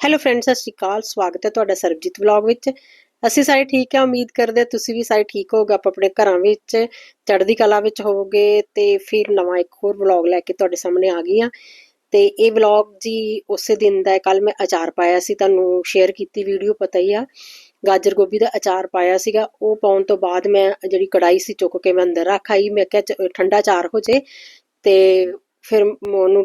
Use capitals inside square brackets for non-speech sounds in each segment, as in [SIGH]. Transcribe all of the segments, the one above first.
Hello friends ਸਤਿ ਸ਼੍ਰੀ ਅਕਾਲ। ਸਵਾਗਤ ਹੈ ਤੁਹਾਡਾ ਸਰਬਜੀਤ ਵਲੌਗ ਵਿੱਚ। ਅਸੀਂ ਸਾਰੇ ਠੀਕ ਹਾਂ, ਉਮੀਦ ਕਰਦੇ ਤੁਸੀਂ ਵੀ ਸਾਰੇ ਠੀਕ ਹੋਗੇ ਆਪ ਆਪਣੇ ਘਰਾਂ ਵਿੱਚ, ਚੜ੍ਹਦੀ ਕਲਾ ਵਿੱਚ ਹੋਵੋਗੇ ਤੇ ਫਿਰ ਨਵਾਂ ਇੱਕ ਹੋਰ ਵਲੌਗ ਲੈ ਕੇ ਤੁਹਾਡੇ ਸਾਹਮਣੇ ਆ ਗਈ ਹਾਂ। ਤੇ ਇਹ ਵਲੌਗ ਜੀ ਉਸੇ ਦਿਨ ਦਾ ਹੈ। ਕੱਲ ਮੈਂ ਅਚਾਰ ਪਾਇਆ ਸੀ, ਤੁਹਾਨੂੰ ਸ਼ੇਅਰ ਕੀਤੀ ਵੀਡੀਓ ਪਤਾ ਹੀ ਆ। ਗਾਜਰ ਗੋਭੀ ਦਾ ਅਚਾਰ ਪਾਇਆ ਸੀਗਾ। ਉਹ ਪਾਉਣ ਤੋਂ ਬਾਅਦ ਮੈਂ ਜਿਹੜੀ ਕੜਾਈ ਸੀ ਚੁੱਕ ਕੇ ਮੈਂ ਅੰਦਰ ਰੱਖ ਆਈ। ਮੈਂ ਕਿਹਾ ਠੰਡਾ ਅਚਾਰ ਹੋ ਜੇ ਤੇ ਫਿਰ ਮ- ਉਹਨੂੰ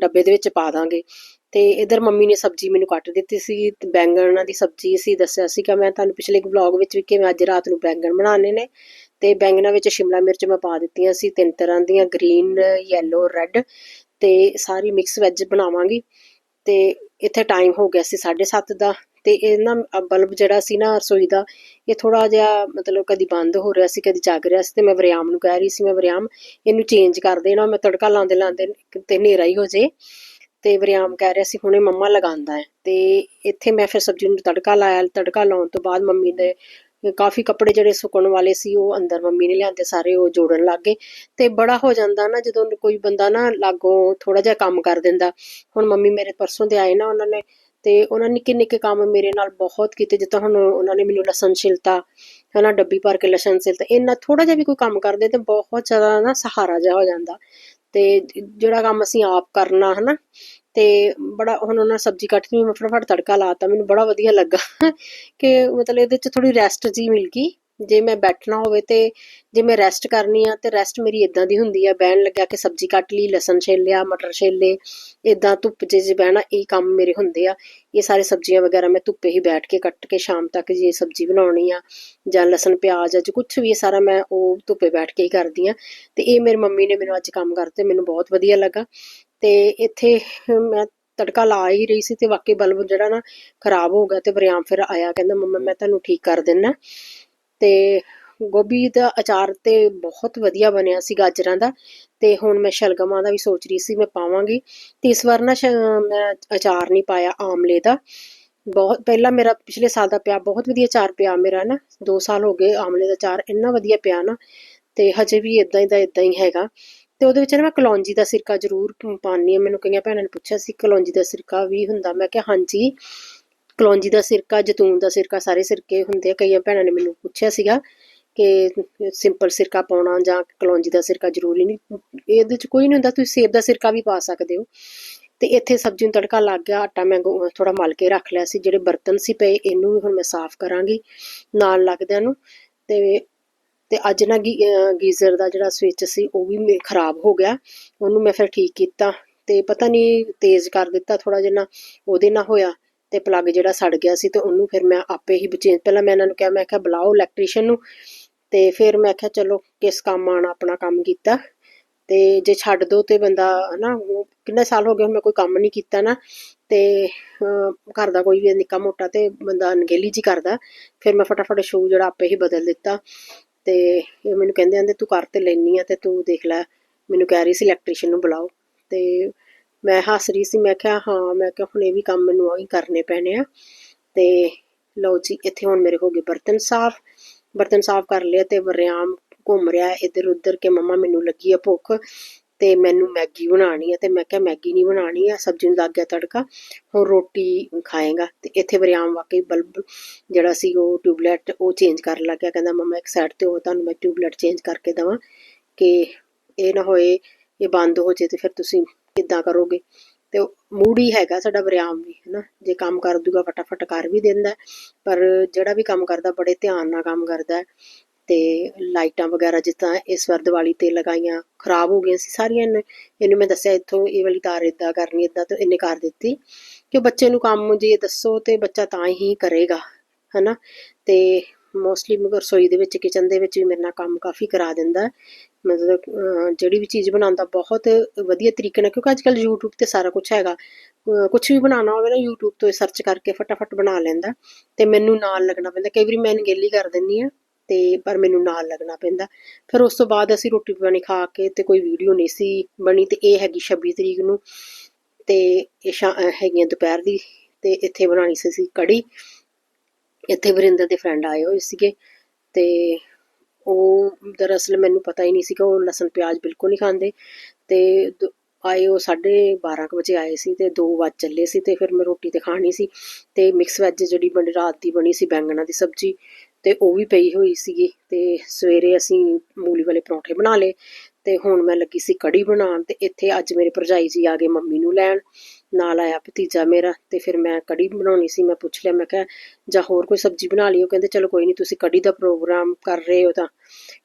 ਡੱਬੇ ਦੇ ਵਿੱਚ ਪਾ ਦਾਂਗੇ। ਅਤੇ ਇੱਧਰ ਮੰਮੀ ਨੇ ਸਬਜ਼ੀ ਮੈਨੂੰ ਕੱਟ ਦਿੱਤੀ ਸੀ, ਤੇ ਬੈਂਗਣਾਂ ਦੀ ਸਬਜ਼ੀ ਅਸੀਂ ਦੱਸਿਆ ਸੀਗਾ ਮੈਂ ਤੁਹਾਨੂੰ ਪਿਛਲੇ ਇੱਕ ਵਲੌਗ ਵਿੱਚ ਵੀ ਕਿ ਮੈਂ ਅੱਜ ਰਾਤ ਨੂੰ ਬੈਂਗਣ ਬਣਾਉਣੇ ਨੇ ਅਤੇ ਬੈਂਗਣਾਂ ਵਿੱਚ ਸ਼ਿਮਲਾ ਮਿਰਚ ਮੈਂ ਪਾ ਦਿੱਤੀਆਂ ਸੀ, ਤਿੰਨ ਤਰ੍ਹਾਂ ਦੀਆਂ, ਗ੍ਰੀਨ ਯੈਲੋ ਰੈੱਡ ਅਤੇ ਸਾਰੀ ਮਿਕਸ ਵੈਜ ਬਣਾਵਾਂਗੀ ਅਤੇ ਇੱਥੇ ਟਾਈਮ ਹੋ ਗਿਆ ਸੀ 7:30 ਦਾ, ਤੇ ਇਹ ਨਾ ਬਲਬ ਜਿਹੜਾ ਸੀ ਨਾ ਰਸੋਈ ਦਾ, ਇਹ ਥੋੜਾ ਜਿਹਾ ਮਤਲਬ ਕਦੀ ਬੰਦ ਹੋ ਰਿਹਾ ਸੀ, ਕਦੀ ਜਗ ਰਿਹਾ ਸੀ, ਤੇ ਮੈਂ ਵਰਿਆਮ ਨੂੰ ਕਹਿ ਰਹੀ ਸੀ, ਮੈਂ ਵਰਿਆਮ ਇਹਨੂੰ ਚੇਂਜ ਕਰ ਦੇਣਾ, ਮੈਂ ਤੜਕਾ ਲਾਉਂਦੇ ਲਾਉਂਦੇ ਤੇ ਹਨੇਰਾ ਹੀ ਹੋ ਜੇ ਤੇ ਵਰਿਆਮ ਕਹਿ ਰਿਹਾ ਸੀ, ਹੁਣੇ ਮੰਮਾ ਲਗਾਉਂਦਾ ਹੈ। ਤੇ ਇੱਥੇ ਮੈਂ ਫਿਰ ਸਬਜ਼ੀ ਨੂੰ ਤੜਕਾ ਲਾਇਆ, ਤੜਕਾ ਲਾਉਣ ਤੋਂ ਬਾਅਦ ਮੰਮੀ ਨੇ ਕਾਫੀ ਕੱਪੜੇ ਜਿਹੜੇ ਸੁੱਕਣ ਵਾਲੇ ਸੀ, ਉਹ ਅੰਦਰ ਮੰਮੀ ਨੇ ਲਿਆਂਦੇ, ਸਾਰੇ ਉਹ ਜੋੜਨ ਲੱਗ ਗਏ। ਤੇ ਬੜਾ ਹੋ ਜਾਂਦਾ ਨਾ, ਜਦੋਂ ਕੋਈ ਬੰਦਾ ਨਾ ਲਾਗੋਂ ਥੋੜਾ ਜਿਹਾ ਕੰਮ ਕਰ ਦਿੰਦਾ। ਹੁਣ ਮੰਮੀ ਮੇਰੇ ਪਰਸੋਂ ਦੇ ਆਏ ਨਾ ਉਹਨਾਂ ਨੇ, ਤੇ ਉਹਨਾਂ ਨਿੱਕੇ ਨਿੱਕੇ ਕੰਮ ਮੇਰੇ ਨਾਲ ਬਹੁਤ ਕੀਤੇ, ਜਿੱਦਾਂ ਹੁਣ ਉਹਨਾਂ ਨੇ ਮੈਨੂੰ ਲਸਣ ਛਿਲਤਾ ਹਨਾ, ਡੱਬੀ ਭਰ ਕੇ ਲਸਣ ਛਿਲਤਾ ਇੰਨਾ ਥੋੜਾ ਜਿਹਾ ਵੀ ਕੋਈ ਕੰਮ ਕਰਦੇ ਤੇ ਬਹੁਤ ਜ਼ਿਆਦਾ ਨਾ ਸਹਾਰਾ ਜਿਹਾ ਹੋ ਜਾਂਦਾ। ਤੇ ਜਿਹੜਾ ਕੰਮ ਅਸੀਂ ਆਪ ਕਰਨਾ, ਹਨਾ ਤੇ ਬੜਾ ਹੁਣ ਉਹਨਾਂ ਸਬਜ਼ੀ ਕੱਟਦੀ ਮੈਂ ਫਟਾਫਟ ਤੜਕਾ ਲਾਤਾ ਮੈਨੂੰ ਬੜਾ ਵਧੀਆ ਲੱਗਾ [LAUGHS] ਕਿ ਮਤਲਬ ਇਹਦੇ ਚ ਥੋੜੀ ਰੈਸਟ ਜੀ ਮਿਲ ਗਈ। ਜੇ ਮੈਂ ਬੈਠਣਾ ਹੋਵੇ ਤੇ ਜੇ ਮੈਂ ਰੈਸਟ ਕਰਨੀ ਆ ਤੇ ਰੈਸਟ ਮੇਰੀ ਇਦਾਂ ਦੀ ਹੁੰਦੀ ਆ, ਬਹਿਣ ਲੱਗਿਆ ਕਿ ਸਬਜ਼ੀ ਕੱਟ ਲਈ, ਲਸਣ ਛਿੱਲ ਲਿਆ, ਮਟਰ ਛਿੱਲ ਲਏ ਇਦਾਂ ਧੁੱਪ 'ਚ ਜੇ ਬਹਿਣਾ, ਇਹ ਕੰਮ ਮੇਰੇ ਹੁੰਦੇ ਆ। ਇਹ ਸਾਰੇ ਸਬਜ਼ੀਆਂ ਵਗੈਰਾ ਮੈਂ ਧੁੱਪੇ ਹੀ ਬੈਠ ਕੇ ਕੱਟ ਕੇ ਸ਼ਾਮ ਤੱਕ ਜੇ ਸਬਜ਼ੀ ਬਣਾਉਣੀ ਆ ਜਾਂ ਲਸਣ, ਪਿਆਜ਼, ਜਾਂ ਕੁਝ ਵੀ ਸਾਰਾ ਮੈਂ ਉਹ ਧੁੱਪੇ ਬੈਠ ਕੇ ਹੀ ਕਰਦੀ ਆ। ਤੇ ਇਹ ਮੇਰੀ ਮੰਮੀ ਨੇ ਮੈਨੂੰ ਅੱਜ ਕੰਮ ਕਰਤੇ, ਮੈਨੂੰ ਬਹੁਤ ਵਧੀਆ ਲੱਗਾ। ਤੇ ਇੱਥੇ ਮੈਂ ਤੜਕਾ ਲਾ ਹੀ ਰਹੀ ਸੀ ਤੇ ਵਾਕਈ ਬਲਬ ਜਿਹੜਾ ਨਾ ਖਰਾਬ ਹੋ ਗਿਆ ਤੇ ਵਰਿਆਮ ਫਿਰ ਆਇਆ, ਕਹਿੰਦਾ, ਮੰਮਾ, ਮੈਂ ਤੁਹਾਨੂੰ ਠੀਕ ਕਰ ਦਿੰਨਾ। ਤੇ ਗੋਭੀ ਦਾ ਅਚਾਰ ਤੇ ਬਹੁਤ ਵਧੀਆ ਬਣਿਆ ਸੀ ਗਾਜਰਾਂ ਦਾ ਤੇ ਹੁਣ ਮੈਂ ਸ਼ਲਗਮਾਂ ਦਾ ਵੀ ਸੋਚ ਰਹੀ ਸੀ ਮੈਂ ਪਾਵਾਂਗੀ। ਤੇ ਇਸ ਵਾਰ ਨਾ ਮੈਂ ਅਚਾਰ ਨਹੀਂ ਪਾਇਆ, ਆਮਲੇ ਦਾ। ਬਹੁਤ, ਪਹਿਲਾਂ ਮੇਰਾ ਪਿਛਲੇ ਸਾਲ ਦਾ ਪਿਆ, ਬਹੁਤ ਵਧੀਆ ਚਾਰ ਪਿਆ ਮੇਰਾ ਨਾ। 2 ਸਾਲ ਹੋ ਗਏ ਆਮਲੇ ਦਾ ਚਾਰ ਇੰਨਾ ਵਧੀਆ ਪਿਆ ਨਾ ਤੇ ਹਜੇ ਵੀ ਇਦਾਂ ਹੀ ਦਾ ਇਦਾਂ ਹੀ ਹੈਗਾ। ਤੇ ਉਹਦੇ ਵਿੱਚ ਨਾ ਮੈਂ ਕਲੌਂਜੀ ਦਾ ਸਿਰਕਾ ਜ਼ਰੂਰ ਪਾਣੀ ਆ ਮੈਨੂੰ ਕਈਆਂ ਭੈਣਾਂ ਨੇ ਪੁੱਛਿਆ ਸੀ, ਕਲੌਂਜੀ ਦਾ ਸਿਰਕਾ ਵੀ ਹੁੰਦਾ? ਮੈਂ ਕਿਹਾ, ਹਾਂਜੀ। ਕਲੌਂਜੀ ਦਾ ਸਿਰਕਾ, ਜੈਤੂਨ ਦਾ ਸਿਰਕਾ, ਸਾਰੇ ਸਿਰਕੇ ਹੁੰਦੇ ਆ। ਕਈਆਂ ਭੈਣਾਂ ਨੇ ਮੈਨੂੰ ਪੁੱਛਿਆ ਸੀਗਾ ਕਿ ਸਿੰਪਲ ਸਿਰਕਾ ਪਾਉਣਾ ਜਾਂ ਕਲੌਂਜੀ ਦਾ ਸਿਰਕਾ ਜ਼ਰੂਰੀ ਨਹੀਂ। ਇਹਦੇ ਚ ਕੋਈ ਨਹੀਂ ਹੁੰਦਾ, ਤੁਸੀਂ ਸੇਬ ਦਾ ਸਿਰਕਾ ਵੀ ਪਾ ਸਕਦੇ ਹੋ। ਤੇ ਇੱਥੇ ਸਬਜ਼ੀ ਨੂੰ ਤੜਕਾ ਲੱਗ ਗਿਆ, ਆਟਾ ਮੈਂ ਥੋੜਾ ਮਲ ਕੇ ਰੱਖ ਲਿਆ ਸੀ। ਜਿਹੜੇ ਬਰਤਨ ਸੀ ਪਏ, ਇਹਨੂੰ ਵੀ ਹੁਣ ਮੈਂ ਸਾਫ਼ ਕਰਾਂਗੀ ਨਾਲ ਲੱਗਦਿਆਂ ਨੂੰ। ਤੇ ਤੇ ਅੱਜ ਨਾ ਗੀਜ਼ਰ ਦਾ ਜਿਹੜਾ ਸਵਿਚ ਸੀ, ਉਹ ਵੀ ਖਰਾਬ ਹੋ ਗਿਆ। ਉਹਨੂੰ ਮੈਂ ਫਿਰ ਠੀਕ ਕੀਤਾ ਤੇ ਪਤਾ ਨਹੀਂ ਤੇਜ਼ ਕਰ ਦਿੱਤਾ ਥੋੜਾ ਜਿਹਾ ਉਹਦੇ ਨਾਲ ਹੋਇਆ ਤੇ ਪਲੱਗ ਜਿਹੜਾ ਸੜ ਗਿਆ ਸੀ ਤੇ ਉਹਨੂੰ ਫਿਰ ਮੈਂ ਆਪੇ ਹੀ ਚੇਂਜ ਪਹਿਲਾਂ ਮੈਂ ਇਹਨਾਂ ਨੂੰ ਕਿਹਾ, ਮੈਂ ਕਿਹਾ ਬੁਲਾਓ ਇਲੈਕਟ੍ਰੀਸ਼ੀਅਨ ਨੂੰ ਤੇ ਫਿਰ ਮੈਂ ਕਿਹਾ ਚਲੋ ਕਿਸ ਕੰਮ ਆਣਾ ਆਪਣਾ ਕੰਮ ਕੀਤਾ ਤੇ ਜੇ ਛੱਡ ਦੋ ਤੇ ਬੰਦਾ ਹਨਾ ਕਿੰਨੇ ਸਾਲ ਹੋ ਗਏ ਮੈਂ ਕੋਈ ਕੰਮ ਨਹੀਂ ਕੀਤਾ ਨਾ ਤੇ ਘਰ ਦਾ ਕੋਈ ਵੀ ਨਿੱਕਾ ਮੋਟਾ ਤੇ ਬੰਦਾ ਅਣਗਹਿਲੀ ਜੀ ਕਰਦਾ, ਫਿਰ ਮੈਂ ਫਟਾਫਟ ਸ਼ੂ ਜਿਹੜਾ ਆਪੇ ਹੀ ਬਦਲ ਦਿੱਤਾ ਤੇ ਇਹ ਮੈਨੂੰ ਕਹਿੰਦੇ ਆਂਦੇ, ਤੂੰ ਕਰ ਤੇ ਲੈਣੀ ਆ ਤੇ ਤੂੰ ਦੇਖ ਲੈ, ਮੈਨੂੰ ਕਹਿ ਰਹੀ ਸੀ ਇਲੈਕਟ੍ਰੀਸ਼ੀਅਨ ਨੂੰ ਬੁਲਾਓ। ਤੇ ਮੈਂ ਹੱਸ ਰਹੀ ਸੀ, ਮੈਂ ਕਿਹਾ, ਹਾਂ। ਮੈਂ ਕਿਹਾ, ਹੁਣ ਇਹ ਵੀ ਕੰਮ ਮੈਨੂੰ ਹੀ ਕਰਨੇ ਪੈਣੇ ਆ। ਤੇ ਲਓ ਜੀ, ਇੱਥੇ ਹੁਣ ਮੇਰੇ ਹੋ ਗਏ ਬਰਤਨ ਸਾਫ਼। ਬਰਤਨ ਸਾਫ਼ ਕਰ ਲਿਆ ਤੇ ਵਰਿਆਮ ਘੁੰਮ ਰਿਹਾ ਇਧਰ ਉਧਰ ਕੇ ਮੰਮਾ ਮੈਨੂੰ ਲੱਗੀ ਆ ਭੁੱਖ। ਤੇ ਮੈਨੂੰ ਮੈਗੀ ਬਣਾਉਣੀ ਹੈ ਤੇ ਮੈਂ ਕਿਹਾ ਮੈਗੀ ਨਹੀਂ ਬਣਾਣੀ ਆ, ਸਬਜ਼ੀ ਨੂੰ ਲੱਗ ਗਿਆ ਤੜਕਾ, ਹੁਣ ਰੋਟੀ ਖਾਏਗਾ ਤੇ ਇੱਥੇ ਵਰਿਆਮ ਵਾਕਈ ਬਲਬ ਜਿਹੜਾ ਸੀ ਉਹ ਟਿਊਬਲਾਈਟ ਉਹ ਚੇਂਜ ਕਰਨ ਲੱਗ ਗਿਆ ਕਹਿੰਦਾ ਮੰਮਾ ਇੱਕ ਸਾਈਡ ਤੇ ਹੋ ਤੁਹਾਨੂੰ ਮੈਂ ਟਿਊਬਲਾਈਟ ਚੇਂਜ ਕਰਕੇ ਦੇਵਾਂ ਕਿ ਇਹ ਨਾ ਹੋਏ, ਇਹ ਬੰਦ ਹੋ ਜੇ ਤੇ ਫਿਰ ਤੁਸੀਂ ਕਿੱਦਾਂ ਕਰੋਗੇ? ਤੇ ਮੂਡ ਹੀ ਹੈਗਾ ਸਾਡਾ ਵਰਿਆਮ ਵੀ, ਹੈਨਾ, ਜੇ ਕੰਮ ਕਰ ਦੂਗਾ ਫਟਾਫਟ ਕਰ ਵੀ ਦਿੰਦਾ, ਪਰ ਜਿਹੜਾ ਵੀ ਕੰਮ ਕਰਦਾ ਬੜੇ ਧਿਆਨ ਨਾਲ ਕੰਮ ਕਰਦਾ। ਤੇ ਲਾਈਟਾਂ ਵਗੈਰਾ ਜਿੱਦਾਂ ਇਸ ਵਾਰ ਦੀਵਾਲੀ ਤੇ ਲਗਾਈਆਂ, ਖਰਾਬ ਹੋ ਗਈਆਂ ਸੀ ਸਾਰੀਆਂ ਇਹਨੂੰ। ਮੈਂ ਦੱਸਿਆ ਇੱਥੋਂ, ਇਹ ਵਾਲੀ ਤਾਰ ਇਦਾਂ ਕਰਨੀ ਇਦਾਂ ਤੇ ਇਹਨੇ ਕਰ ਦਿੱਤੀ। ਕਿ ਬੱਚੇ ਨੂੰ ਕੰਮ ਜੇ ਦੱਸੋ ਤੇ ਬੱਚਾ ਤਾਂ ਹੀ ਕਰੇਗਾ, ਹਨਾ? ਤੇ ਮੋਸਟਲੀ ਮਗਰ ਰਸੋਈ ਦੇ ਵਿੱਚ ਕਿਚਨ ਦੇ ਵਿੱਚ ਵੀ ਮੇਰੇ ਨਾਲ ਕੰਮ ਕਾਫੀ ਕਰਾ ਦਿੰਦਾ। ਮਤਲਬ ਜਿਹੜੀ ਵੀ ਚੀਜ਼ ਬਣਾਉਂਦਾ, ਬਹੁਤ ਵਧੀਆ ਤਰੀਕੇ ਨਾਲ, ਕਿਉਂਕਿ ਅੱਜ ਕੱਲ YouTube ਤੇ ਸਾਰਾ ਕੁਝ ਹੈਗਾ। ਕੁਝ ਵੀ ਬਣਾਉਣਾ ਹੋਵੇ ਨਾ, YouTube ਤੋਂ ਸਰਚ ਕਰਕੇ ਫਟਾਫਟ ਬਣਾ ਲੈਂਦਾ। ਤੇ ਮੈਨੂੰ ਨਾਲ ਲੱਗਣਾ ਪੈਂਦਾ। ਕਈ ਵਾਰੀ ਮੈਂ ਅਣਗਹਿਲੀ ਕਰ ਦਿੰਦੀ ਆ ਤੇ ਪਰ ਮੈਨੂੰ ਨਾਲ ਲੱਗਣਾ ਪੈਂਦਾ। ਫਿਰ ਉਸ ਤੋਂ ਬਾਅਦ ਅਸੀਂ ਰੋਟੀ ਪਾਣੀ ਖਾ ਕੇ ਤੇ ਕੋਈ ਵੀਡੀਓ ਨਹੀਂ ਸੀ ਬਣੀ ਤੇ ਇਹ ਹੈਗੀ 26 ਤਰੀਕ ਨੂੰ ਤੇ ਇਹ ਹੈਗੀਆਂ ਦੁਪਹਿਰ ਦੀ ਤੇ ਇੱਥੇ ਬਣਾਣੀ ਸੀ ਅਸੀਂ ਕੜੀ ਇੱਥੇ ਵਰਿੰਦਰ ਦੇ ਫਰੈਂਡ ਆਏ ਹੋਏ ਸੀਗੇ ਤੇ ਉਹ ਦਰਅਸਲ ਮੈਨੂੰ ਪਤਾ ਹੀ ਨਹੀਂ ਸੀਗਾ, ਉਹ ਲਸਣ ਪਿਆਜ਼ ਬਿਲਕੁਲ ਨਹੀਂ ਖਾਂਦੇ ਤੇ ਦ- ਆਏ ਉਹ 12:30 ਵਜੇ ਆਏ ਸੀ ਤੇ 2 ਵਜ ਚੱਲੇ ਸੀ ਤੇ ਫਿਰ ਮੈਂ ਰੋਟੀ ਤੇ ਖਾਣੀ ਸੀ ਤੇ ਮਿਕਸ ਵੈਜ ਜਿਹੜੀ ਬਣੀ, ਰਾਤ ਦੀ ਬਣੀ ਸੀ ਬੈਂਗਣਾ ਦੀ ਸਬਜ਼ੀ ਤੇ ਉਹ ਵੀ ਪਈ ਹੋਈ ਸੀਗੀ ਤੇ ਸਵੇਰੇ ਅਸੀਂ ਮੂਲੀ ਵਾਲੇ ਪਰੌਂਠੇ ਬਣਾ ਲਏ ਤੇ ਹੁਣ ਮੈਂ ਲੱਗੀ ਸੀ ਕੜੀ ਬਣਾਉਣ ਤੇ ਇੱਥੇ ਅੱਜ ਮੇਰੇ ਭਰਜਾਈ ਜੀ ਆ ਗਏ ਮੰਮੀ ਨੂੰ ਲੈਣ, ਨਾਲ ਆਇਆ ਭਤੀਜਾ ਮੇਰਾ ਤੇ ਫਿਰ ਮੈਂ ਕੜੀ ਬਣਾਉਣੀ ਸੀ, ਮੈਂ ਪੁੱਛ ਲਿਆ, ਮੈਂ ਕਿਹਾ ਜਾਂ ਹੋਰ ਕੋਈ ਸਬਜ਼ੀ ਬਣਾ ਲਈ ਉਹ ਕਹਿੰਦੇ ਚਲੋ ਕੋਈ ਨਹੀਂ ਤੁਸੀਂ ਕੜੀ ਦਾ ਪ੍ਰੋਗਰਾਮ ਕਰ ਰਹੇ ਹੋ ਤਾਂ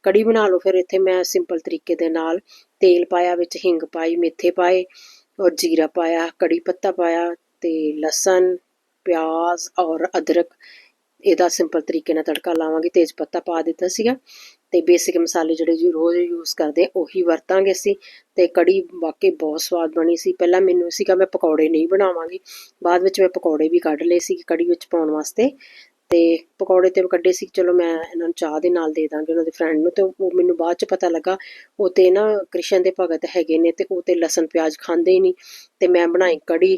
ਕੜੀ ਬਣਾ ਲਓ, ਫਿਰ ਇੱਥੇ ਮੈਂ ਸਿੰਪਲ ਤਰੀਕੇ ਦੇ ਨਾਲ ਤੇਲ ਪਾਇਆ, ਵਿੱਚ ਹਿੰਗ ਪਾਈ, ਮੇਥੇ ਪਾਏ ਔਰ ਜੀਰਾ ਪਾਇਆ, ਕੜੀ ਪੱਤਾ ਪਾਇਆ ਤੇ ਲਸਣ, ਪਿਆਜ਼ ਔਰ ਅਦਰਕ ਇਹਦਾ ਸਿੰਪਲ ਤਰੀਕੇ ਨਾਲ ਤੜਕਾ ਲਾਵਾਂਗੇ, ਤੇਜ ਪੱਤਾ ਪਾ ਦਿੱਤਾ ਸੀਗਾ ਤੇ ਬੇਸਿਕ ਮਸਾਲੇ ਜਿਹੜੇ ਜੀ ਰੋਜ਼ ਯੂਜ਼ ਕਰਦੇ ਉਹੀ ਵਰਤਾਂਗੇ ਅਸੀਂ ਤੇ ਕੜੀ ਵਾਕਈ ਬਹੁਤ ਸਵਾਦ ਬਣੀ ਸੀ। ਪਹਿਲਾਂ ਮੈਨੂੰ ਸੀਗਾ ਮੈਂ ਪਕੌੜੇ ਨਹੀਂ ਬਣਾਵਾਂਗੀ, ਬਾਅਦ ਵਿੱਚ ਮੈਂ ਪਕੌੜੇ ਵੀ ਕੱਢ ਲਏ ਸੀ ਕੜੀ ਵਿੱਚ ਪਾਉਣ ਵਾਸਤੇ ਤੇ ਪਕੌੜੇ ਤੇ ਕੱਢੇ ਸੀ, ਚਲੋ ਮੈਂ ਇਹਨਾਂ ਨੂੰ ਚਾਹ ਦੇ ਨਾਲ ਦੇ ਦਾਂਗੀ, ਉਹਨਾਂ ਦੇ ਫਰੈਂਡ ਨੂੰ ਤੇ ਉਹ ਮੈਨੂੰ ਬਾਅਦ ਚ ਪਤਾ ਲੱਗਾ, ਉਹ ਤੇ ਨਾ ਕ੍ਰਿਸ਼ਨ ਦੇ ਭਗਤ ਹੈਗੇ ਨੇ ਤੇ ਉਹ ਤੇ ਲਸਣ ਪਿਆਜ਼ ਖਾਂਦੇ ਹੀ ਨਹੀਂ ਤੇ ਮੈਂ ਬਣਾਈ ਕੜੀ,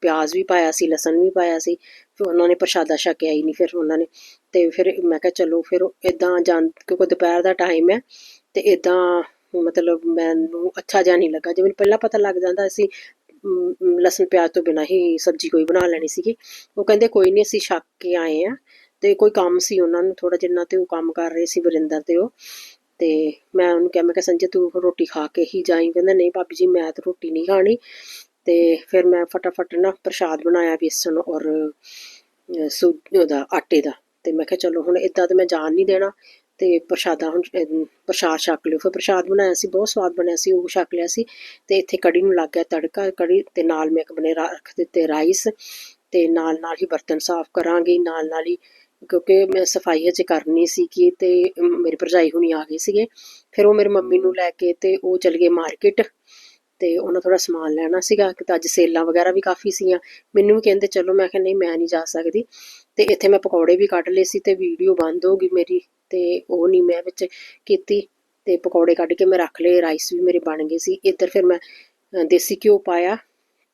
ਪਿਆਜ਼ ਵੀ ਪਾਇਆ ਸੀ, ਲਸਣ ਵੀ ਪਾਇਆ ਸੀ ਫਿਰ ਉਹਨਾਂ ਨੇ ਪ੍ਰਸ਼ਾਦਾ ਛਕਿਆ ਹੀ ਨਹੀਂ ਫਿਰ ਉਹਨਾਂ ਨੇ ਤੇ ਫਿਰ ਮੈਂ ਕਿਹਾ ਚਲੋ ਫਿਰ ਇਦਾਂ ਜਾਂ ਕਿਉਂਕਿ ਦੁਪਹਿਰ ਦਾ ਟਾਈਮ ਹੈ ਤੇ ਇਦਾਂ ਮਤਲਬ ਮੈਨੂੰ ਅੱਛਾ ਜਿਹਾ ਨਹੀਂ ਲੱਗਾ ਜਿਵੇਂ ਪਹਿਲਾਂ ਪਤਾ ਲੱਗ ਜਾਂਦਾ ਅਸੀਂ ਲਸਣ ਪਿਆਜ਼ ਤੋਂ ਬਿਨਾਂ ਹੀ ਸਬਜ਼ੀ ਕੋਈ ਬਣਾ ਲੈਣੀ ਸੀਗੀ, ਉਹ ਕਹਿੰਦੇ ਕੋਈ ਨਹੀਂ ਅਸੀਂ ਛੱਕ ਕੇ ਆਏ ਆ ਤੇ ਕੋਈ ਕੰਮ ਸੀ ਉਹਨਾਂ ਨੂੰ ਥੋੜਾ ਜਿੰਨਾ ਤੇ ਉਹ ਕੰਮ ਕਰ ਰਹੇ ਸੀ ਵਰਿੰਦਰ ਤੇ ਉਹ, ਤੇ ਮੈਂ ਉਹਨੂੰ ਕਿਹਾ, ਮੈਂ ਕਿਹਾ ਸੰਜੇ ਤੂੰ ਰੋਟੀ ਖਾ ਕੇ ਹੀ ਜਾਈਂ, ਕਹਿੰਦਾ ਨਹੀਂ ਭਾਬੀ ਜੀ ਮੈਂ ਤਾਂ ਰੋਟੀ ਨਹੀਂ ਖਾਣੀ ਤੇ ਫਿਰ ਮੈਂ ਫਟਾਫਟ ਨਾ ਪ੍ਰਸ਼ਾਦ ਬਣਾਇਆ ਬੇਸਣ ਔਰ ਸੂ, ਉਹਦਾ, ਆਟੇ ਦਾ। ਤੇ ਮੈਂ ਕਿਹਾ ਚਲੋ ਹੁਣ ਇਦਾਂ ਤੇ ਮੈਂ ਜਾਣ ਨਹੀਂ ਦੇਣਾ। ਤੇ ਪ੍ਰਸ਼ਾਦਾ ਹੁਣ ਪ੍ਰਸ਼ਾਦ ਛਕ ਲਿਓ। ਫਿਰ ਪ੍ਰਸ਼ਾਦ ਬਣਾਇਆ ਸੀ, ਬਹੁਤ ਸਵਾਦ ਬਣਿਆ ਸੀ, ਉਹ ਛਕ ਲਿਆ ਸੀ। ਤੇ ਇੱਥੇ ਕੜੀ ਨੂੰ ਲੱਗ ਗਿਆ ਤੜਕਾ, ਕੜੀ ਤੇ ਨਾਲ ਮੈਂ ਇੱਕ ਬਣੇ ਰੱਖ ਦਿੱਤੇ ਰਾਈਸ। ਤੇ ਨਾਲ ਨਾਲ ਹੀ ਬਰਤਨ ਸਾਫ਼ ਕਰਾਂਗੀ ਨਾਲ ਨਾਲ ਹੀ, ਕਿਉਂਕਿ ਮੈਂ ਸਫ਼ਾਈ ਹਜੇ ਕਰਨੀ ਸੀ ਕਿ ਤੇ ਮੇਰੀ ਭਰਜਾਈ ਹੁਣੀ ਆ ਗਏ ਸੀਗੇ। ਫਿਰ ਉਹ ਮੇਰੇ ਮੰਮੀ ਨੂੰ ਲੈ ਕੇ ਤੇ ਉਹ ਚਲ ਗਏ ਮਾਰਕੀਟ। ਤੇ ਉਹਨਾਂ ਥੋੜਾ ਸਮਾਨ ਲੈਣਾ ਸੀਗਾ ਕਿ ਅੱਜ ਸੇਲਾਂ ਵਗੈਰਾ ਵੀ ਕਾਫੀ ਸੀਗੀਆਂ ਮੈਨੂੰ ਵੀ ਕਹਿੰਦੇ, ਚਲੋ, ਮੈਂ ਕਿਹਾ, ਨਹੀਂ, ਮੈਂ ਨਹੀਂ ਜਾ ਸਕਦੀ। ਤੇ ਇੱਥੇ ਮੈਂ ਪਕੌੜੇ ਵੀ ਕੱਢ ਲਏ ਸੀ ਤੇ ਵੀਡੀਓ ਬੰਦ ਹੋ ਗਈ ਮੇਰੀ ਤੇ ਉਹ ਨਹੀਂ ਮੈਂ ਵਿੱਚ ਕੀਤੀ ਤੇ ਪਕੌੜੇ ਕੱਢ ਕੇ ਮੈਂ ਰੱਖ ਲਏ ਰਾਈਸ ਵੀ ਮੇਰੇ ਬਣ ਗਏ ਸੀ। ਇੱਧਰ ਫਿਰ ਮੈਂ ਦੇਸੀ ਘਿਓ ਪਾਇਆ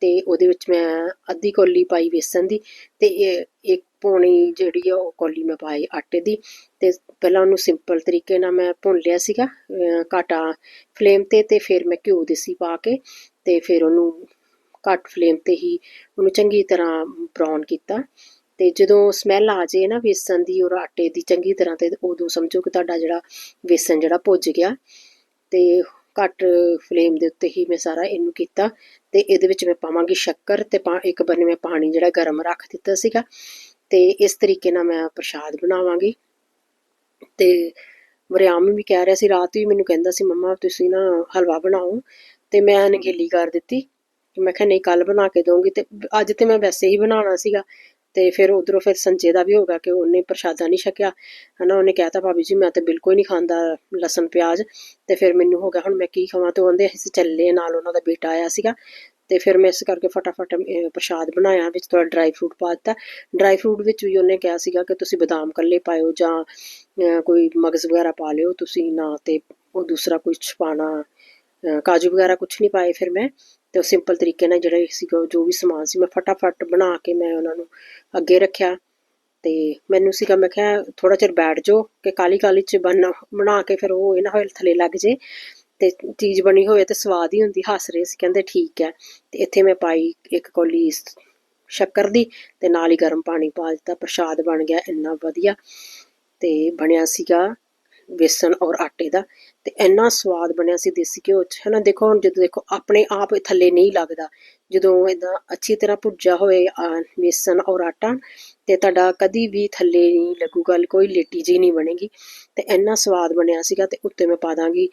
ਤੇ ਉਹਦੇ ਵਿੱਚ ਮੈਂ ਅੱਧੀ ਕੌਲੀ ਪਾਈ ਵੇਸਣ ਦੀ ਤੇ ਇੱਕ ਪੌਣੀ ਜਿਹੜੀ ਆ ਉਹ ਕੌਲੀ ਮੈਂ ਪਾਈ ਆਟੇ ਦੀ ਤੇ ਪਹਿਲਾਂ ਉਹਨੂੰ ਸਿੰਪਲ ਤਰੀਕੇ ਨਾਲ ਮੈਂ ਭੁੰਨ ਲਿਆ ਸੀਗਾ ਘਾਟਾ ਫਲੇਮ ਤੇ ਤੇ ਫਿਰ ਮੈਂ ਘਿਓ ਦੇਸੀ ਪਾ ਕੇ ਤੇ ਫਿਰ ਉਹਨੂੰ ਘੱਟ ਫਲੇਮ ਤੇ ਹੀ ਉਹਨੂੰ ਚੰਗੀ ਤਰ੍ਹਾਂ ਬਰਾਊਨ ਕੀਤਾ ਤੇ ਜਦੋਂ ਸਮੈਲ ਆ ਜੇ ਨਾ ਵੇਸਣ ਦੀ ਔਰ ਆਟੇ ਦੀ ਚੰਗੀ ਤਰ੍ਹਾਂ ਤੇ ਉਦੋਂ ਸਮਝੋ ਕਿ ਤੁਹਾਡਾ ਜਿਹੜਾ ਵੇਸਣ ਜਿਹੜਾ ਭੁੱਜ ਗਿਆ ਤੇ ਘੱਟ ਫਲੇਮ ਦੇ ਉੱਤੇ ਹੀ ਮੈਂ ਸਾਰਾ ਇਹਨੂੰ ਕੀਤਾ ਤੇ ਇਹਦੇ ਵਿੱਚ ਮੈਂ ਪਾਵਾਂਗੀ ਸ਼ੱਕਰ ਤੇ ਇੱਕ ਬੰਨੇ ਮੈਂ ਪਾਣੀ ਜਿਹੜਾ ਗਰਮ ਰੱਖ ਦਿੱਤਾ ਸੀਗਾ। ਤੇ ਇਸ ਤਰੀਕੇ ਨਾਲ ਮੈਂ ਪ੍ਰਸ਼ਾਦ ਬਣਾਵਾਂਗੀ। ਤੇ ਵਰਿਆਮ ਵੀ ਕਹਿ ਰਿਹਾ ਸੀ, ਰਾਤ ਵੀ ਮੈਨੂੰ ਕਹਿੰਦਾ ਸੀ, ਮੰਮਾ, ਤੁਸੀਂ ਨਾ ਹਲਵਾ ਬਣਾਓ। ਤੇ ਮੈਂ ਅਣਗਹਿਲੀ ਕਰ ਦਿੱਤੀ। ਮੈਂ ਕਿਹਾ, ਨਹੀਂ ਕੱਲ ਬਣਾ ਕੇ ਦਊਂਗੀ। ਤੇ ਅੱਜ ਤੇ ਮੈਂ ਵੈਸੇ ਹੀ ਬਣਾਉਣਾ ਸੀਗਾ। ਤੇ ਫਿਰ ਉਧਰੋਂ ਫਿਰ ਸੰਜੇ ਦਾ ਵੀ ਹੋ ਗਿਆ ਕਿ ਉਹਨੇ ਪ੍ਰਸ਼ਾਦਾ ਨਹੀਂ ਛਕਿਆ। ਹਨਾ, ਉਹਨੇ ਕਹਿਤਾ, ਭਾਬੀ ਜੀ, ਮੈਂ ਤਾਂ ਬਿਲਕੁਲ ਨਹੀਂ ਖਾਂਦਾ ਲਸਣ, ਪਿਆਜ਼। ਤੇ ਫਿਰ ਮੈਨੂੰ ਹੋ ਗਿਆ, ਹੁਣ ਮੈਂ ਕੀ ਖਾਵਾਂ? ਤੇ ਉਹਦੇ ਅਸੀਂ ਚੱਲੇ ਨਾਲ ਉਹਨਾਂ ਦਾ ਬੇਟਾ ਆਇਆ ਸੀਗਾ। ਤੇ ਫਿਰ ਮੈਂ ਇਸ ਕਰਕੇ ਫਟਾਫਟ ਪ੍ਰਸ਼ਾਦ ਬਣਾਇਆ, ਵਿੱਚ ਥੋੜਾ ਡਰਾਈ ਫਰੂਟ ਪਾ ਦਿੱਤਾ। ਡਰਾਈ ਫਰੂਟ ਵਿੱਚ ਵੀ ਉਹਨੇ ਕਿਹਾ ਸੀਗਾ ਕਿ ਤੁਸੀਂ ਬਦਾਮ ਕੱਲੇ ਪਾਇਓ ਜਾਂ ਕੋਈ ਮਗਜ਼ ਵਗੈਰਾ ਪਾ ਲਿਓ। ਤੁਸੀਂ ਨਾ ਤੇ ਉਹ ਦੂਸਰਾ ਕੁਝ ਪਾਣਾ ਕਾਜੂ ਵਗੈਰਾ ਕੁਝ ਨਹੀਂ ਪਾਏ ਫਿਰ ਮੈਂ। ਤੇ ਉਹ ਸਿੰਪਲ ਤਰੀਕੇ ਨਾਲ ਜਿਹੜਾ ਸੀਗਾ, ਜੋ ਵੀ ਸਮਾਨ ਸੀ, ਮੈਂ ਫਟਾਫਟ ਬਣਾ ਕੇ ਮੈਂ ਉਹਨਾਂ ਨੂੰ ਅੱਗੇ ਰੱਖਿਆ। ਤੇ ਮੈਨੂੰ ਸੀਗਾ, ਮੈਂ ਕਿਹਾ ਥੋੜਾ ਚਿਰ ਬੈਠ ਜਾਓ, ਕਿ ਕਾਲੀ ਕਾਲੀ ਚ ਬਣ, ਬਣਾ ਕੇ ਫਿਰ ਉਹ ਇਹ ਨਾ ਹੋਏ, ਥੱਲੇ ਲੱਗ ਜੇ, ਤੇ ਚੀਜ਼ ਬਣੀ ਹੋਵੇ ਤੇ ਸਵਾਦ ਹੀ ਹੁੰਦੀ, ਹੱਸ ਰਹੇ ਸੀ, ਕਹਿੰਦੇ ਠੀਕ ਹੈ। ਤੇ ਇੱਥੇ ਮੈਂ ਪਾਈ ਇੱਕ ਕੌਲੀ ਸ਼ੱਕਰ ਦੀ, ਤੇ ਨਾਲ ਹੀ ਗਰਮ ਪਾਣੀ ਪਾ ਦਿੱਤਾ, ਪ੍ਰਸ਼ਾਦ ਬਣ ਗਿਆ, ਇੰਨਾ ਵਧੀਆ। ਤੇ ਬਣਿਆ ਸੀਗਾ ਵੇਸਣ ਔਰ ਆਟੇ ਦਾ ਤੇ ਇੰਨਾ ਸਵਾਦ ਬਣਿਆ ਸੀ ਦੇਸੀ ਘਿਓ ਚ ਹਨਾ? ਦੇਖੋ ਹੁਣ ਜਦੋਂ ਦੇਖੋ ਆਪਣੇ ਆਪ ਥੱਲੇ ਨਹੀਂ ਲੱਗਦਾ। ਜਦੋਂ ਇਦਾਂ ਅੱਛੀ ਤਰ੍ਹਾਂ ਭੁੱਜਿਆ ਹੋਏ ਆ, ਔਰ ਆਟਾ ਤੇ ਤੁਹਾਡਾ ਕਦੀ ਵੀ ਥੱਲੇ ਨਹੀਂ ਲੱਗੂਗਾ ਕੋਈ ਲੇਟੀ ਜੀ ਨਹੀਂ ਬਣੇਗੀ। ਤੇ ਇੰਨਾ ਸਵਾਦ ਬਣਿਆ ਸੀਗਾ ਤੇ ਉੱਤੇ ਮੈਂ ਪਾ ਦਾਂਗੀ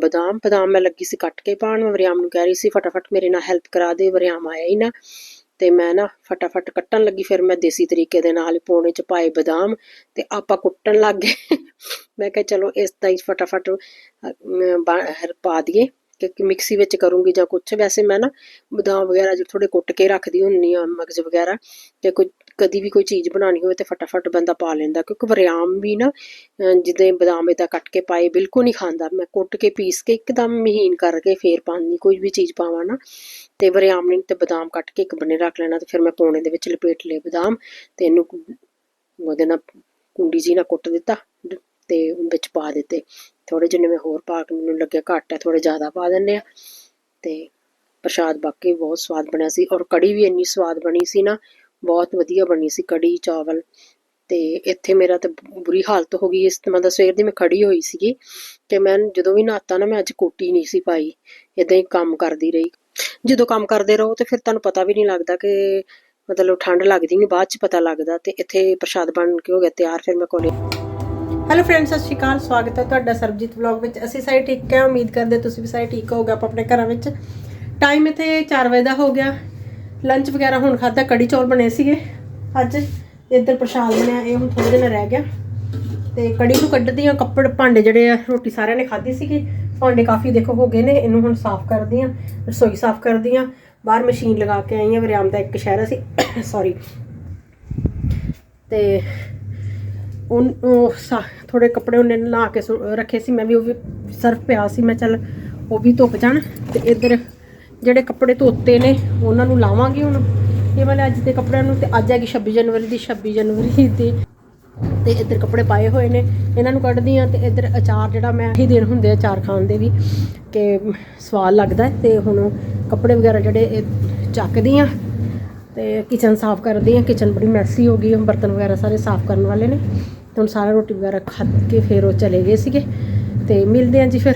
ਬਦਾਮ। ਬਦਾਮ ਮੈਂ ਲੱਗੀ ਸੀ ਕੱਟ ਕੇ ਪਾਣ ਮੈਂ ਵਰਿਆਮ ਨੂੰ ਕਹਿ ਰਹੀ ਸੀ ਫਟਾਫਟ ਮੇਰੇ ਨਾਲ ਹੈਲਪ ਕਰਾ ਦੇ ਵਰਿਆਮ ਆਇਆ ਹੀ ਨਾ। ਤੇ ਮੈਂ ਨਾ ਫਟਾਫਟ ਕੱਟਣ ਲੱਗੀ, ਫਿਰ ਮੈਂ ਦੇਸੀ ਤਰੀਕੇ ਦੇ ਨਾਲ ਪੌਣੇ ਚ ਪਾਏ ਬਦਾਮ ਤੇ ਆਪਾਂ ਕੁੱਟਣ ਲੱਗ ਗਏ। ਮੈਂ ਕਿਹਾ ਚਲੋ ਇਸ ਤਰ੍ਹਾਂ ਹੀ ਫਟਾਫਟ ਪਾ ਦਈਏ। ਕਿ ਮਿਕਸੀ ਵਿੱਚ ਕਰੂੰਗੀ ਜਾਂ ਕੁਛ। ਵੈਸੇ ਮੈਂ ਨਾ ਬਦਾਮ ਵਗੈਰਾ ਜੋ ਥੋੜੇ ਕੁੱਟ ਕੇ ਰੱਖਦੀ ਹੁੰਨੀ ਆ ਮਗਜ਼ ਵਗੈਰਾ, ਤੇ ਕੋਈ ਕਦੀ ਵੀ ਕੋਈ ਚੀਜ਼ ਬਣਾਉਣੀ ਹੋਵੇ ਤੇ ਫਟਾਫਟ ਬੰਦਾ ਪਾ ਲੈਂਦਾ। ਕਿਉਂਕਿ ਵਰਿਆਮ ਵੀ ਨਾ ਜਿੱਦਾਂ ਬਦਾਮ ਏਦਾਂ ਕੱਟ ਕੇ ਪਾਏ, ਬਿਲਕੁਲ ਨਹੀਂ ਖਾਂਦਾ। ਮੈਂ ਕੁੱਟ ਕੇ ਪੀਸ ਕੇ ਇੱਕਦਮ ਮਹੀਨ ਕਰਕੇ ਫੇਰ ਪਾਉਂਦੀ, ਕੋਈ ਵੀ ਚੀਜ਼ ਪਾਵਾਂ ਨਾ, ਤੇ ਵਰਿਆਮ ਨੇ ਤੇ ਬਦਾਮ ਕੱਟ ਕੇ ਇੱਕ ਬੰਨੇ ਰੱਖ ਲੈਣਾ ਤੇ ਫਿਰ ਮੈਂ ਪੌਣੇ ਦੇ ਵਿੱਚ ਲਪੇਟ ਲਏ ਬਦਾਮ ਤੇ ਇਹਨੂੰ ਉਹਦੇ ਨਾਲ ਕੁੰਡੀ ਜੀ ਨਾਲ ਕੁੱਟ ਦਿੱਤਾ ਤੇ ਵਿੱਚ ਪਾ ਦਿੱਤੇ। ਥੋੜੇ ਜਿੰਨੇ ਮੈਂ ਹੋਰ ਪਾ ਕੇ ਮੈਨੂੰ ਲੱਗਿਆ ਘੱਟ ਹੈ ਥੋੜੇ ਜ਼ਿਆਦਾ ਪਾ ਦਿੰਨੇ ਆ। ਤੇ ਪ੍ਰਸ਼ਾਦ ਬਾਕੀ ਬਹੁਤ ਸਵਾਦ ਬਣਿਆ ਸੀ ਔਰ ਕੜੀ ਵੀ ਇੰਨੀ ਸਵਾਦ ਬਣੀ ਸੀ ਨਾ, ਬਹੁਤ ਵਧੀਆ ਬਣੀ ਸੀ ਕੜੀ, ਚਾਵਲ। ਤੇ ਇੱਥੇ ਮੇਰਾ ਤੇ ਬੁਰੀ ਹਾਲਤ ਹੋ ਗਈ, ਇਸ ਤਰ੍ਹਾਂ ਸਵੇਰ ਦੀ ਮੈਂ ਖੜੀ ਹੋਈ ਸੀਗੀ ਤੇ ਮੈਂ ਜਦੋਂ ਵੀ ਨਹਾਤਾ ਨਾ ਮੈਂ ਅੱਜ ਕੋਟੀ ਨਹੀਂ ਸੀ ਪਾਈ ਇਦਾਂ ਹੀ ਕੰਮ ਕਰਦੀ ਰਹੀ। ਜਦੋਂ ਕੰਮ ਕਰਦੇ ਰਹੋ ਤੇ ਫਿਰ ਤੁਹਾਨੂੰ ਪਤਾ ਵੀ ਨਹੀਂ ਲੱਗਦਾ ਕਿ ਮਤਲਬ ਠੰਡ ਲੱਗਦੀ ਨਹੀਂ, ਬਾਅਦ ਚ ਪਤਾ ਲੱਗਦਾ ਤੇ ਇੱਥੇ ਪ੍ਰਸ਼ਾਦ ਬਣ ਕੇ ਹੋ ਗਿਆ ਤਿਆਰ, ਫਿਰ ਮੈਂ ਕੋਲੇ ਹੈਲੋ ਫਰੈਂਡਸ ਸਤਿ ਸ਼੍ਰੀ ਅਕਾਲ। ਸਵਾਗਤ ਹੈ ਤੁਹਾਡਾ ਸਰਬਜੀਤ ਵਲੌਗ ਵਿੱਚ। ਅਸੀਂ ਸਾਰੇ ਠੀਕ ਹੈ? ਉਮੀਦ ਕਰਦੇ ਤੁਸੀਂ ਵੀ ਸਾਰੇ ਠੀਕ ਹੋਗੇ ਆਪਾਂ ਆਪਣੇ ਘਰਾਂ ਵਿੱਚ। ਟਾਈਮ ਇੱਥੇ 4 ਵਜੇ ਦਾ ਹੋ ਗਿਆ। ਲੰਚ ਵਗੈਰਾ ਹੁਣ ਖਾਧਾ, ਕੜੀ ਚੌਲ ਬਣੇ ਸੀਗੇ। ਅੱਜ ਇੱਧਰ ਪ੍ਰਸ਼ਾਦ ਬਣਿਆ, ਇਹ ਹੁਣ ਥੋੜੇ ਦਿਨ ਰਹਿ ਗਿਆ। ਤੇ ਕੜੀ ਨੂੰ ਕੱਢਦੀ ਆ ਕੱਪੜ ਭਾਂਡੇ ਜਿਹੜੇ ਆ, ਰੋਟੀ ਸਾਰਿਆਂ ਨੇ ਖਾਧੀ ਸੀਗੀ। ਭਾਂਡੇ ਕਾਫੀ ਦੇਖੋ ਹੋ ਗਏ ਨੇ, ਇਹਨੂੰ ਹੁਣ ਸਾਫ਼ ਕਰਦੀ ਆ ਰਸੋਈ ਸਾਫ਼ ਕਰਦੀ ਆ ਬਾਹਰ ਮਸ਼ੀਨ ਲਗਾ ਕੇ ਆਈ ਆ ਵਿਰਾਮ ਦਾ ਇੱਕ ਸ਼ਹਿਰ ਸੀ ਸੌਰੀ [COUGHS] ਤੇ ਉਹ ਸਾ- ਥੋੜੇ ਕੱਪੜੇ ਉਹਨੇ ਲਾ ਕੇ ਸੁ- ਰੱਖੇ ਸੀ, ਮੈਂ ਵੀ ਉਹ ਵੀ ਸਰਫ ਪਿਆ ਸੀ, ਮੈਂ ਚੱਲ ਉਹ ਵੀ ਧੁੱਪ ਜਾਣ ਤੇ ਇੱਧਰ ਜਿਹੜੇ ਕੱਪੜੇ ਧੋਤੇ ਨੇ, ਉਹਨਾਂ ਨੂੰ ਲਾਵਾਂਗੀ ਹੁਣ। ਇਹ ਵਾਲੇ ਅੱਜ ਦੇ ਕੱਪੜਿਆਂ ਨੂੰ ਤੇ ਅੱਜ ਹੈਗੀ 26 ਜਨਵਰੀ ਦੀ 26 ਜਨਵਰੀ ਦੀ। ਤੇ ਇੱਧਰ ਕੱਪੜੇ ਪਾਏ ਹੋਏ ਨੇ, ਇਹਨਾਂ ਨੂੰ ਕੱਢਦੀ ਆ ਤੇ ਇੱਧਰ ਅਚਾਰ ਜਿਹੜਾ ਮੈਂ ਹੀ ਦਿਨ ਹੁੰਦੇ ਅਚਾਰ ਖਾਣ ਦੇ ਵੀ, ਕਿ ਸਵਾਦ ਲੱਗਦਾ ਹੈ ਤੇ ਹੁਣ ਕੱਪੜੇ ਵਗੈਰਾ ਜਿਹੜੇ ਇਹ ਚੱਕਦੀ ਆ ਤੇ ਕਿਚਨ ਸਾਫ਼ ਕਰਦੀ ਆ ਕਿਚਨ ਬੜੀ ਮੈਸੀ ਹੋ ਗਈ, ਬਰਤਨ ਵਗੈਰਾ ਸਾਰੇ ਸਾਫ਼ ਕਰਨ ਵਾਲੇ ਨੇ। ਹੁਣ ਸਾਰਾ ਰੋਟੀ ਵਗੈਰਾ ਖਾ ਕੇ ਫਿਰ ਉਹ ਚਲੇ ਗਏ ਸੀਗੇ ਤੇ ਮਿਲਦੇ ਆ ਜੀ ਫਿਰ।